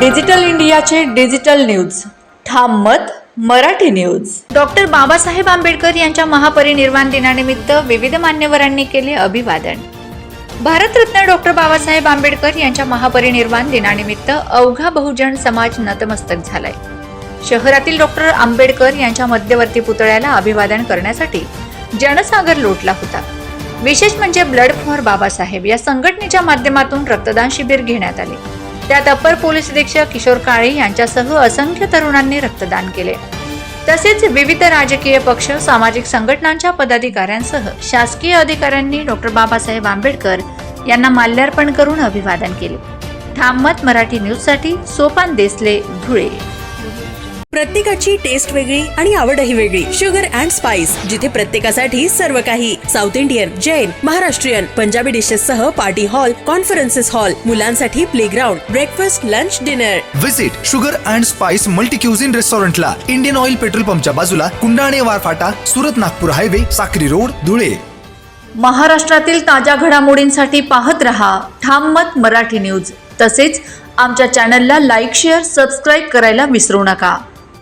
Digital इंडियाचे digital news. Tham Mat Marathi news. Doctor Babasaheb Ambedkar यांच्या महापरिनिर्वाण दिनानिमित्त विविध मान्यवरांनी केले अभिवादन. भारतरत्न डॉक्टर बाबासाहेब आंबेडकर यांच्या महापरिनिर्वाण दिनानिमित्त अवघा बहुजन समाज नतमस्तक झालाय. शहरातील डॉक्टर आंबेडकर यांच्या मध्यवर्ती पुतळ्याला अभिवादन करण्यासाठी जनसागर लोटला होता. विशेष म्हणजे ब्लड फॉर बाबासाहेब या संघटनेच्या माध्यमातून रक्तदान शिबिर घेण्यात आले. त्यात अप्पर पोलीस अधीक्षक किशोर काळे यांच्यासह असंख्य तरुणांनी रक्तदान केले. तसेच विविध राजकीय पक्ष सामाजिक संघटनांच्या पदाधिकाऱ्यांसह शासकीय अधिकाऱ्यांनी डॉक्टर बाबासाहेब आंबेडकर यांना माल्यार्पण करून अभिवादन केले. ठाममत मराठी न्यूजसाठी सोपान देसले धुळे. प्रत्येकाची टेस्ट वेगळी आणि आवडही वेगळी. शुगर अँड स्पाइस जिथे प्रत्येकासाठी सर्व काही. South Indian Jain Maharashtrian Punjabi dishes सह पार्टी हॉल कॉन्फरन्सेस हॉल मुलांसाठी play ground breakfast lunch dinner visit sugar and spice multi cuisine रेस्टॉरंटला इंडियन ऑइल पेट्रोल पंपच्या बाजूला कुंडाणे वारफाटा सुरत नागपूर हायवे साक्री रोड धुळे. महाराष्ट्रातील ताज्या घडामोडींसाठी पाहत रहा ठाम मत मराठी न्यूज तसेच आमच्या चॅनलला लाईक शेअर सबस्क्राईब करायला विसरू नका.